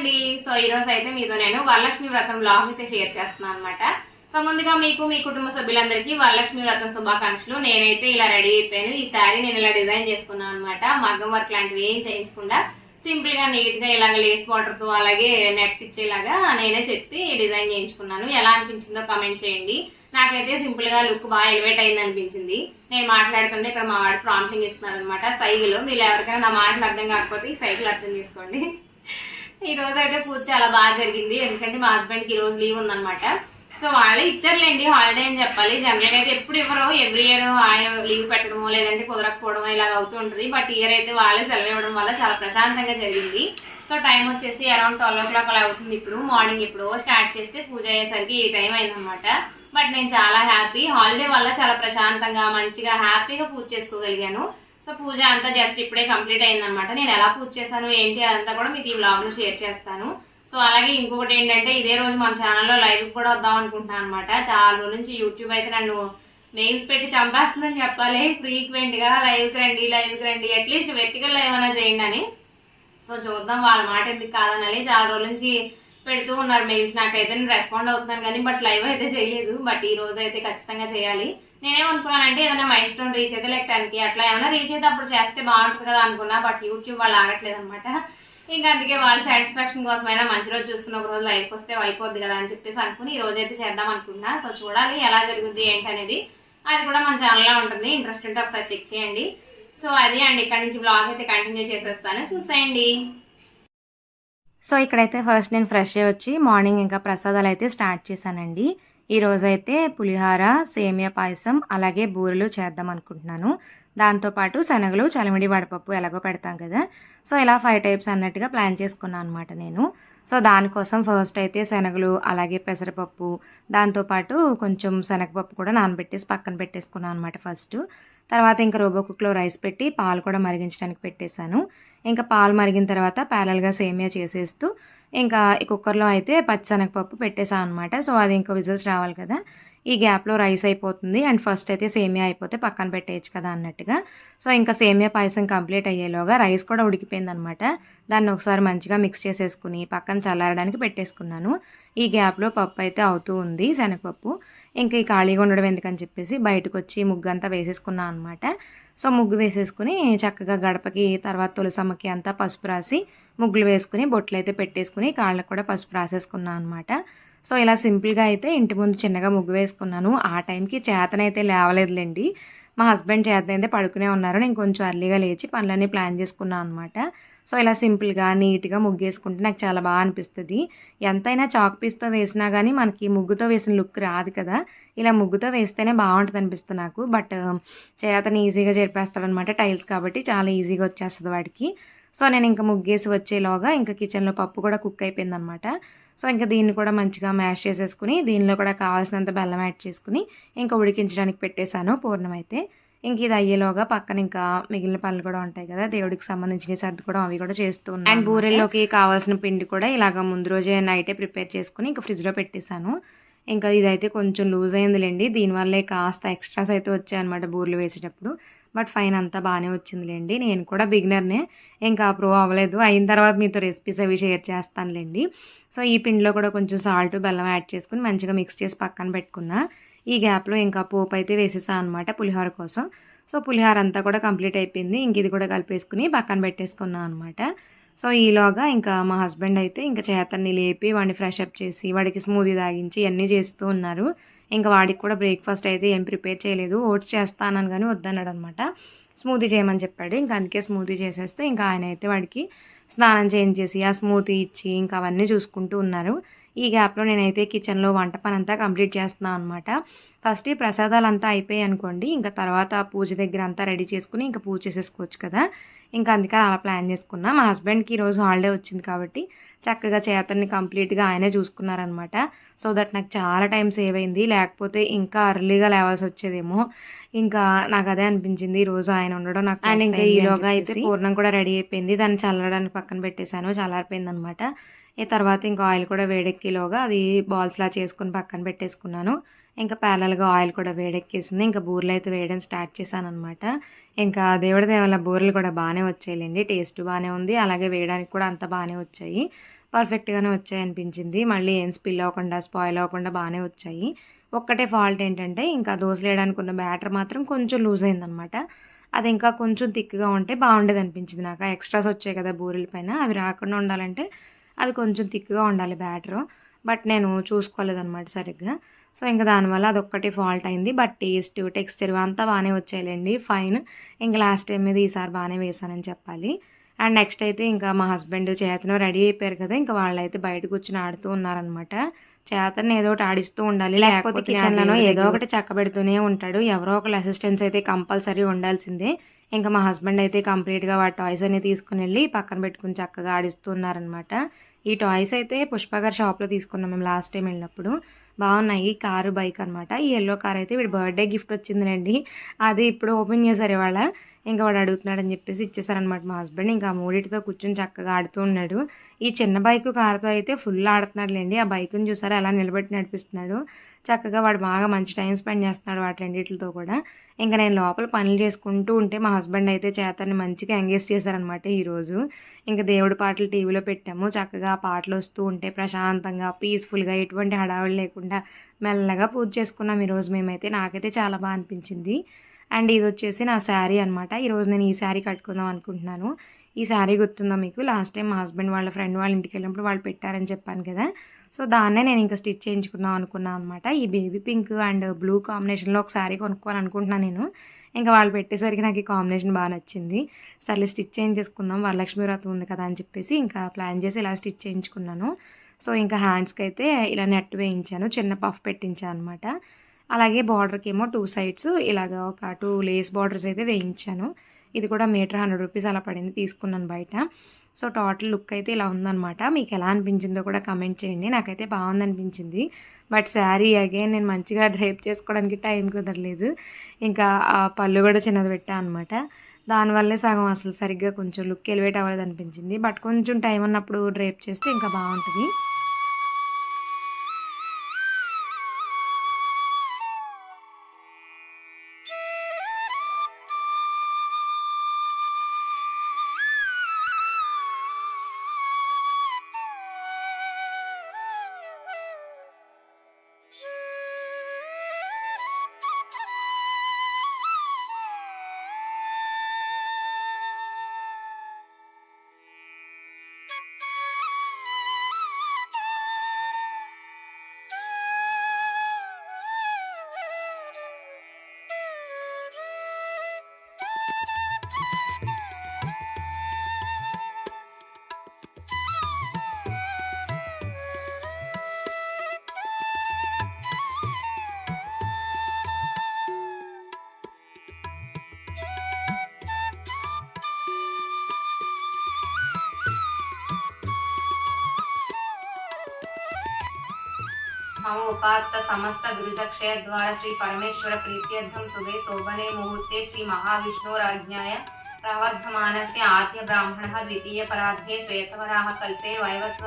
అండి. సో ఈ రోజు అయితే మీతో నేను వరలక్ష్మి వ్రతం బ్లాగ్ అయితే షేర్ చేస్తున్నాను అనమాట సో ముందుగా మీకు మీ కుటుంబ సభ్యులందరికీ వరలక్ష్మి వ్రతం శుభాకాంక్షలు. నేనైతే ఇలా రెడీ అయిపోయాను. ఈ శారీ నేను ఇలా డిజైన్ చేసుకున్నాను అనమాట మగ్గం వర్క్ లాంటివి ఏం చేయించకుండా సింపుల్గా నీట్గా ఇలాగ లేస్ వాటర్తో అలాగే నెట్ ఇచ్చేలాగా నేనే చెప్పి డిజైన్ చేయించుకున్నాను. ఎలా అనిపించిందో కామెంట్ చేయండి. నాకైతే సింపుల్గా లుక్ బాగా ఎలివేట్ అయింది అనిపించింది. నేను మాట్లాడుతుంటే ఇక్కడ మా వాడు ప్రాంప్టింగ్ ఇస్తున్నాడు అనమాట సైకిల్ మీరు ఎవరికైనా నా మాటలు అర్థం కాకపోతే ఈ సైకిల్ అర్థం చేసుకోండి. ఈ రోజు అయితే పూజ చాలా బాగా జరిగింది. ఎందుకంటే మా హస్బెండ్కి ఈ రోజు లీవ్ ఉందన్నమాట. సో వాళ్ళే ఇచ్చారులేండి హాలిడే అని చెప్పాలి. జనరల్గా అయితే ఎప్పుడు ఇవ్వరు. ఎవ్రీ ఇయర్ ఆయన లీవ్ పెట్టడమో లేదంటే కుదరకపోవడం ఇలాగ అవుతూ ఉంటుంది. బట్ ఇయర్ అయితే వాళ్ళే సెలవు ఇవ్వడం వల్ల చాలా ప్రశాంతంగా జరిగింది. సో టైం వచ్చేసి అరౌండ్ ట్వెల్వ్ ఓ క్లాక్ అలా అవుతుంది ఇప్పుడు. మార్నింగ్ ఇప్పుడు స్టార్ట్ చేస్తే పూజ అయ్యేసరికి ఈ టైం అయిందనమాట బట్ నేను చాలా హ్యాపీ హాలిడే వల్ల చాలా ప్రశాంతంగా మంచిగా హ్యాపీగా పూజ చేసుకోగలిగాను. సో పూజ అంతా జస్ట్ ఇప్పుడే కంప్లీట్ అయిందనమాట నేను ఎలా పూజ చేశాను ఏంటి అదంతా కూడా మీకు ఈ బ్లాగ్లో షేర్ చేస్తాను. సో అలాగే ఇంకొకటి ఏంటంటే ఇదే రోజు మన ఛానల్లో లైవ్ కూడా వద్దాం అనుకుంటున్నాను అనమాట చాలా రోజుల నుంచి యూట్యూబ్ అయితే నన్ను మెయిల్స్ పెట్టి చంపేస్తుందని చెప్పాలి. ఫ్రీక్వెంట్గా లైవ్కి రండి లైవ్కి రండి. అట్లీస్ట్ వెర్టికల్ లైవ్ అయినా చేయండి అని. సో చూద్దాం వాళ్ళ మాట ఎందుకు కాదనాలి. చాలా రోజుల నుంచి పెడుతూ ఉన్నారు మెయిల్స్ నాకైతే నేను రెస్పాండ్ అవుతున్నాను కానీ బట్ లైవ్ అయితే చేయలేదు. బట్ ఈ రోజు అయితే ఖచ్చితంగా చేయాలి. నేనేమనుకున్నానంటే ఏదైనా మైల్ స్టోన్ రీచ్ అయితే లైక్ టెన్కి అట్లా ఏమైనా రీచ్ అయితే అప్పుడు చేస్తే బాగుంటుంది కదా అనుకున్నా బట్ యూట్యూబ్ వాళ్ళు ఆగట్లేదు అనమాట ఇంకా అందుకే వాళ్ళ సాటిస్ఫాక్షన్ కోసమైనా మంచి రోజు చూసుకున్న ఒక రోజు లైఫ్ వస్తే అయిపోద్ది కదా అని చెప్పేసి అనుకుని ఈ రోజు అయితే చేద్దాం అనుకున్నా. సో చూడాలి ఎలా జరుగుద్ది ఏంటనేది అది కూడా మన ఛానల్లో ఉంటుంది. ఇంట్రెస్ట్ ఉంటే ఒకసారి చెక్ చేయండి. సో అది అండి. ఇక్కడ నుంచి బ్లాగ్ అయితే కంటిన్యూ చేసేస్తాను. చూసేయండి. సో ఇక్కడైతే ఫస్ట్ నేను ఫ్రెష్ అయ్యి వచ్చి మార్నింగ్ ఇంకా ప్రసాదాలు అయితే స్టార్ట్ చేశానండి. ఈరోజైతే పులిహార సేమియా పాయసం అలాగే బూరెలు చేద్దాం అనుకుంటున్నాను. దాంతోపాటు శనగలు చలిమిడి వడపప్పు ఎలాగో పెడతాం కదా. సో ఇలా ఫైవ్ టైప్స్ అన్నట్టుగా ప్లాన్ చేసుకున్నాను అనమాట నేను. సో దానికోసం ఫస్ట్ అయితే శనగలు అలాగే పెసరపప్పు దాంతోపాటు కొంచెం శనగపప్పు కూడా నానబెట్టేసి పక్కన పెట్టేసుకున్నాను అనమాట ఫస్ట్ తర్వాత ఇంకా రోబో కుక్లో రైస్ పెట్టి పాలు కూడా మరిగించడానికి పెట్టేశాను. ఇంకా పాలు మరిగిన తర్వాత ప్యారల్గా సేమియా చేసేస్తూ ఇంకా ఈ కుక్కర్లో అయితే పచ్చిశనగపప్పు పెట్టేసాను అనమాట సో అది ఇంకా విజిల్స్ రావాలి కదా. ఈ గ్యాప్లో రైస్ అయిపోతుంది. అండ్ ఫస్ట్ అయితే సేమియా అయిపోతే పక్కన పెట్టేయచ్చు కదా అన్నట్టుగా. సో ఇంకా సేమియా పాయసం కంప్లీట్ అయ్యేలోగా రైస్ కూడా ఉడికిపోయింది అనమాట దాన్ని ఒకసారి మంచిగా మిక్స్ చేసేసుకుని పక్కన చల్లారడానికి పెట్టేసుకున్నాను. ఈ గ్యాప్లో పప్పు అయితే అవుతూ ఉంది శనగపప్పు. ఇంకా ఈ ఖాళీగా ఉండడం ఎందుకని చెప్పేసి బయటకు వచ్చి ముగ్గు అంతా వేసేసుకున్నాను అనమాట సో ముగ్గు వేసేసుకుని చక్కగా గడపకి తర్వాత తులసమ్మకి అంతా పసుపు రాసి ముగ్గులు వేసుకుని బొట్లు అయితే పెట్టేసుకుని కాళ్ళకు కూడా పసుపు రాసేసుకున్నాను అనమాట సో ఇలా సింపుల్గా అయితే ఇంటి ముందు చిన్నగా ముగ్గు వేసుకున్నాను. ఆ టైంకి చేతనైతే లేవలేదులేండి. మా హస్బెండ్ చేతనైతే పడుకునే ఉన్నారు. నేను కొంచెం అర్లీగా లేచి పనులన్నీ ప్లాన్ చేసుకున్నాను అనమాట సో ఇలా సింపుల్గా నీట్గా ముగ్గేసుకుంటే నాకు చాలా బాగా అనిపిస్తుంది. ఎంతైనా చాక్ పీస్తో వేసినా కానీ మనకి ముగ్గుతో వేసిన లుక్ రాదు కదా. ఇలా ముగ్గుతో వేస్తేనే బాగుంటుంది అనిపిస్తుంది నాకు. బట్ చేతని ఈజీగా చేర్పేస్తాడనమాట టైల్స్ కాబట్టి చాలా ఈజీగా వచ్చేస్తుంది వాడికి. సో నేను ఇంకా ముగ్గేసి వచ్చేలోగా ఇంకా కిచెన్లో పప్పు కూడా కుక్ అయిపోయిందనమాట. సో ఇంకా దీన్ని కూడా మంచిగా మ్యాష్ చేసేసుకుని దీనిలో కూడా కావాల్సినంత బెల్లం యాడ్ చేసుకుని ఇంకా ఉడికించడానికి పెట్టేశాను పూర్ణమైతే ఇంక ఇది అయ్యేలోగా పక్కన ఇంకా మిగిలిన పనులు కూడా ఉంటాయి కదా. దేవుడికి సంబంధించిన సర్దుకోవడం అవి కూడా చేస్తూ అండ్ బూరెల్లోకి కావాల్సిన పిండి కూడా ఇలాగ ముందు రోజే నైటే ప్రిపేర్ చేసుకుని ఇంకా ఫ్రిడ్జ్లో పెట్టేశాను. ఇంకా ఇదైతే కొంచెం లూజ్ అయిందిలేండి. దీనివల్లే కాస్త ఎక్స్ట్రాస్ అయితే వచ్చాయన్నమాట బూరెలు వేసేటప్పుడు. బట్ ఫైన్ అంతా బాగానే వచ్చిందిలేండి. నేను కూడా బిగినర్నే. ఇంకా ప్రో అవ్వలేదు. అయిన తర్వాత మీతో రెసిపీస్ అవి షేర్ చేస్తానులేండి. సో ఈ పిండిలో కూడా కొంచెం సాల్ట్ బెల్లం యాడ్ చేసుకుని మంచిగా మిక్స్ చేసి పక్కన పెట్టుకున్నా. ఈ గ్యాప్లో ఇంకా పోపు అయితే వేసేసాను అనమాట పులిహోర కోసం. సో పులిహోర అంతా కూడా కంప్లీట్ అయిపోయింది. ఇంక ఇది కూడా కలిపేసుకుని పక్కన పెట్టేసుకున్నాను అనమాట సో ఈలోగా ఇంకా మా హస్బెండ్ అయితే ఇంకా చేతన్ని లేపి వాడిని ఫ్రెష్ అప్ చేసి వాడికి స్మూదీ తాగించి ఇవన్నీ చేస్తూ ఉన్నారు. ఇంకా వాడికి కూడా బ్రేక్ఫాస్ట్ అయితే ఏం ప్రిపేర్ చేయలేదు. ఓట్స్ చేస్తానని కానీ వద్దన్నాడు అనమాట స్మూతీ చేయమని చెప్పాడు. ఇంకా అందుకే స్మూతీ చేసేస్తే ఇంకా ఆయన అయితే వాడికి స్నానం చేయించేసి ఆ స్మూతీ ఇచ్చి ఇంకా అవన్నీ చూసుకుంటూ ఉన్నారు. ఈ గ్యాప్లో నేనైతే కిచెన్లో వంట పని అంతా కంప్లీట్ చేస్తున్నాను అనమాట ఫస్ట్ ఈ ప్రసాదాలు అంతా అయిపోయాయి అనుకోండి ఇంకా తర్వాత పూజ దగ్గర అంతా రెడీ చేసుకుని ఇంకా పూజ చేసేసుకోవచ్చు కదా. ఇంకా అందుకని అలా ప్లాన్ చేసుకున్నా. మా హస్బెండ్కి ఈరోజు హాలిడే వచ్చింది కాబట్టి చక్కగా చేతన్ని కంప్లీట్గా ఆయనే చూసుకున్నారనమాట సో దట్ నాకు చాలా టైం సేవ్ అయింది. లేకపోతే ఇంకా అర్లీగా లేవాల్సి వచ్చేదేమో. ఇంకా నాకు అదే అనిపించింది ఈ రోజు ఆయన ఉండడం నాకు అండ్ ఇంకా ఈలోగా అయితే పూర్ణం కూడా రెడీ అయిపోయింది. దాన్ని చల్లడానికి పక్కన పెట్టేశాను. చల్లారిపోయింది అనమాట ఈ తర్వాత ఇంకా ఆయిల్ కూడా వేడెక్కిలోగా అవి బాల్స్లా చేసుకుని పక్కన పెట్టేసుకున్నాను. ఇంకా ప్యారల్గా ఆయిల్ కూడా వేడెక్కేసింది. ఇంకా బూరెలు అయితే వేయడం స్టార్ట్ చేశాను అనమాట ఇంకా దేవుడి దేవాల బూరెలు కూడా బాగానే వచ్చాయిలేండి. టేస్ట్ బాగానే ఉంది. అలాగే వేయడానికి కూడా అంత బాగానే వచ్చాయి. పర్ఫెక్ట్గానే వచ్చాయి అనిపించింది. మళ్ళీ ఏం స్పిల్ అవ్వకుండా స్పాయిల్ అవ్వకుండా బాగానే వచ్చాయి. ఒక్కటే ఫాల్ట్ ఏంటంటే ఇంకా దోశలు వేయడానికి ఉన్న బ్యాటర్ మాత్రం కొంచెం లూజ్ అయిందనమాట అది ఇంకా కొంచెం థిక్గా ఉంటే బాగుండేది అనిపించింది నాకు. ఎక్స్ట్రాస్ వచ్చాయి కదా బూరెల పైన. అవి రాకుండా ఉండాలంటే అది కొంచెం థిక్గా ఉండాలి బ్యాటర్. బట్ నేను చూసుకోలేదన్నమాట సరిగ్గా. సో ఇంకా దానివల్ల అదొక్కటి ఫాల్ట్ అయింది. బట్ టేస్ట్ టెక్స్చర్ అంతా బాగానే వచ్చాయిలేండి. ఫైన్. ఇంకా లాస్ట్ టైం మీద ఈసారి బాగానే వేసానని చెప్పాలి. అండ్ నెక్స్ట్ అయితే ఇంకా మా హస్బెండ్ చేతను రెడీ అయిపోయారు కదా. ఇంకా వాళ్ళైతే బయట కూర్చుని ఆడుతూ ఉన్నారనమాట చేతను ఏదో ఒకటి ఆడిస్తూ ఉండాలి. లేకపోతే కిచెన్లో ఏదో ఒకటి చక్క పెడుతూనే ఉంటాడు. ఎవరో ఒకరు అసిస్టెన్స్ అయితే కంపల్సరీ ఉండాల్సిందే. ఇంకా మా హస్బెండ్ అయితే కంప్లీట్గా వాటి టాయ్స్ అన్ని తీసుకుని వెళ్ళి పక్కన పెట్టుకుని చక్కగా ఆడిస్తూ ఉన్నారనమాట ఈ టాయ్స్ అయితే పుష్ప గారి షాప్లో తీసుకున్నాం మేము లాస్ట్ టైం వెళ్ళినప్పుడు. బాగున్నాయి కారు బైక్ అనమాట ఈ ఎల్లో కార్ అయితే వీడి బర్త్డే గిఫ్ట్ వచ్చిందిలేండి. అది ఇప్పుడు ఓపెన్ చేశారు ఇవాళ. ఇంకా వాడు అడుగుతున్నాడు అని చెప్పేసి ఇచ్చేసారనమాట మా హస్బెండ్. ఇంకా మూడిటితో కూర్చొని చక్కగా ఆడుతూ ఉన్నాడు. ఈ చిన్న బైక్ కారుతో అయితే ఫుల్ ఆడుతున్నాడులేండి. ఆ బైక్ని చూసారా? ఎలా నిలబెట్టి నడిపిస్తున్నాడు. చక్కగా వాడు బాగా మంచి టైం స్పెండ్ చేస్తున్నాడు వాటి రెండింటితో కూడా. ఇంకా నేను లోపల పనులు చేసుకుంటూ ఉంటే మా హస్బెండ్ అయితే చేతని మంచిగా ఎంగేజ్ చేశారనమాట ఈరోజు ఇంకా దేవుడి పాటలు టీవీలో పెట్టాము. చక్కగా పాటలు వస్తూ ఉంటే ప్రశాంతంగా పీస్ఫుల్గా ఎటువంటి హడావిడి లేకుండా మెల్లగా పూజ చేసుకున్నాం ఈరోజు మేమైతే. నాకైతే చాలా బాగా అనిపించింది. అండ్ ఇది వచ్చేసి నా శారీ అనమాట ఈరోజు నేను ఈ శారీ కట్టుకుందాం అనుకుంటున్నాను. ఈ శారీ గుర్తుందా మీకు? లాస్ట్ టైం మా హస్బెండ్ వాళ్ళ ఫ్రెండ్ వాళ్ళ ఇంటికి వెళ్ళినప్పుడు వాళ్ళు పెట్టారని చెప్పాను కదా. సో దాన్నే నేను ఇంకా స్టిచ్ చేయించుకుందాం అనుకున్నాను అనమాట ఈ బేబీ పింక్ అండ్ బ్లూ కాంబినేషన్లో ఒక శారీ కొనుక్కోవాలి అనుకుంటున్నాను నేను. ఇంకా వాళ్ళు పెట్టేసరికి నాకు ఈ కాంబినేషన్ బాగా నచ్చింది. సర్లే స్టిచ్ చేయించేసుకుందాం. వరలక్ష్మి వ్రతం ఉంది కదా అని చెప్పేసి ఇంకా ప్లాన్ చేసి ఇలా స్టిచ్ చేయించుకున్నాను. సో ఇంకా హ్యాండ్స్కి అయితే ఇలా నెట్ వేయించాను. చిన్న పఫ్ పెట్టించాను అనమాట అలాగే బార్డర్కి ఏమో టూ సైడ్స్ ఇలాగ ఒక టూ లేస్ బార్డర్స్ అయితే వేయించాను. ఇది కూడా మీటర్ హండ్రెడ్ రూపీస్ అలా పడింది తీసుకున్నాను బయట. సో టోటల్ లుక్ అయితే ఇలా ఉందన్నమాట. మీకు ఎలా అనిపించిందో కూడా కమెంట్ చేయండి. నాకైతే బాగుంది అనిపించింది బట్ శారీ అగైన్ నేను మంచిగా డ్రైప్ చేసుకోవడానికి టైం కుదరలేదు. ఇంకా ఆ పళ్ళు కూడా చిన్నది పెట్టా అనమాట దానివల్లే సగం అసలు సరిగ్గా కొంచెం లుక్ ఎలివేట్ అవ్వలేదు అనిపించింది బట్ కొంచెం టైం ఉన్నప్పుడు డ్రైప్ చేస్తే ఇంకా బాగుంటుంది. समुपात्त समस्त दुर्दक्षय द्वारा श्री परमेश्वर प्रीत्यर्थम शुभे शोभने मुहूर्ते श्री महाविष्णुराज्ञा प्रवर्धम से आद्य ब्राह्मण द्वितीय पराध्ये श्वेतवराह कल्पे वैवस्व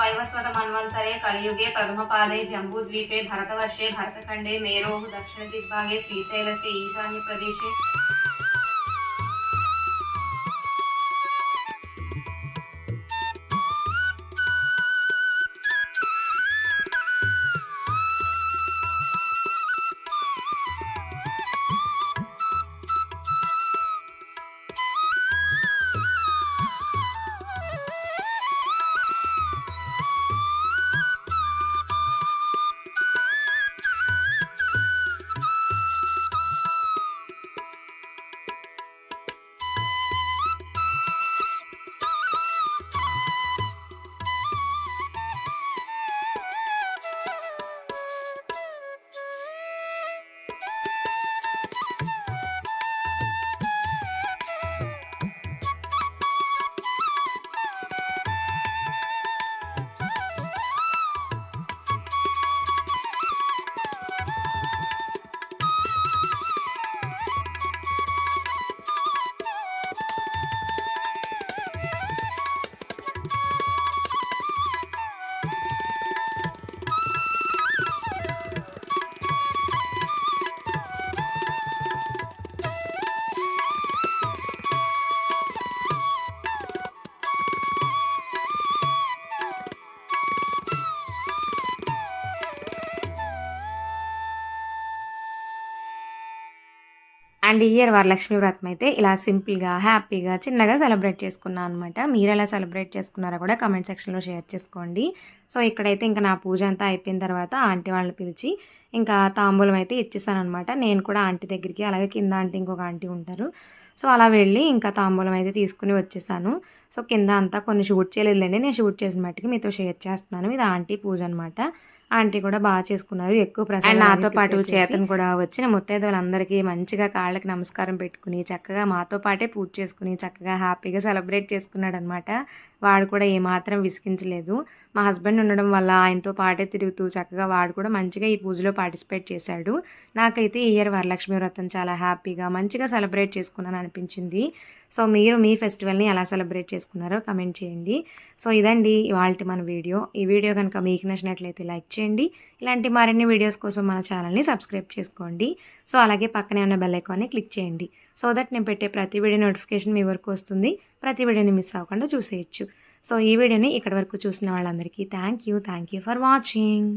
वैवस्वत मन्वंतरे कलियुगे प्रथम पादे जम्बूद्वीपे भरतवर्षे भरतखंडे मेरो दक्षिण दिग्भागे श्रीशैल से ईशान्य प्रदेश అండ్ ఇయర్ వరలక్ష్మి వ్రతం అయితే ఇలా సింపుల్గా హ్యాపీగా చిన్నగా సెలబ్రేట్ చేసుకున్నాను అనమాట మీరు ఎలా సెలబ్రేట్ చేసుకున్నారో కూడా కమెంట్ సెక్షన్లో షేర్ చేసుకోండి. సో ఇక్కడైతే ఇంకా నా పూజ అంతా అయిపోయిన తర్వాత ఆంటీ వాళ్ళని పిలిచి ఇంకా తాంబూలం అయితే ఇచ్చేసాను అనమాట నేను కూడా ఆంటీ దగ్గరికి అలాగే కింద ఆంటీ ఇంకొక ఆంటీ ఉంటారు. సో అలా వెళ్ళి ఇంకా తాంబూలం అయితే తీసుకుని వచ్చేసాను. సో కింద అంతా కొన్ని షూట్ చేయలేదులేండి. నేను షూట్ చేసిన మట్టుకు మీతో షేర్ చేస్తున్నాను. ఇది ఆంటీ పూజ అనమాట ఆంటీ కూడా బాగా చేసుకున్నారు. ఎక్కువ ప్రసాదం నాతో పాటు చేతన్ కూడా వచ్చిన ముత్తైదువులందరికీ మంచిగా కాళ్ళకి నమస్కారం పెట్టుకుని చక్కగా మాతో పాటే పూజ చేసుకుని చక్కగా హ్యాపీగా సెలబ్రేట్ చేసుకున్నాడు అనమాట వాడు కూడా ఏమాత్రం విసిగించలేదు. మా హస్బెండ్ ఉండడం వల్ల ఆయనతో పాటే తిరుగుతూ చక్కగా వాడు కూడా మంచిగా ఈ పూజలో పార్టిసిపేట్ చేశాడు. నాకైతే ఈ ఇయర్ వరలక్ష్మి వ్రతం చాలా హ్యాపీగా మంచిగా సెలబ్రేట్ చేసుకున్నాను అనిపించింది. సో మీరు మీ ఫెస్టివల్ని ఎలా సెలబ్రేట్ చేసుకున్నారో కమెంట్ చేయండి. సో ఇదండి ఇవాళ మన వీడియో. ఈ వీడియో కనుక మీకు నచ్చినట్లయితే లైక్ చేయండి. ఇలాంటి మరిన్ని వీడియోస్ కోసం మన ఛానల్ని సబ్స్క్రైబ్ చేసుకోండి. సో అలాగే పక్కనే ఉన్న బెల్ ఐకాన్ని క్లిక్ చేయండి. సో దట్ నేను పెట్టే ప్రతి వీడియో నోటిఫికేషన్ మీ వరకు వస్తుంది. ప్రతి వీడియోని మిస్ అవ్వకుండా చూసేయచ్చు. సో ఈ వీడియోని ఇక్కడ వరకు చూసిన వాళ్ళందరికీ thank you. Thank you for watching.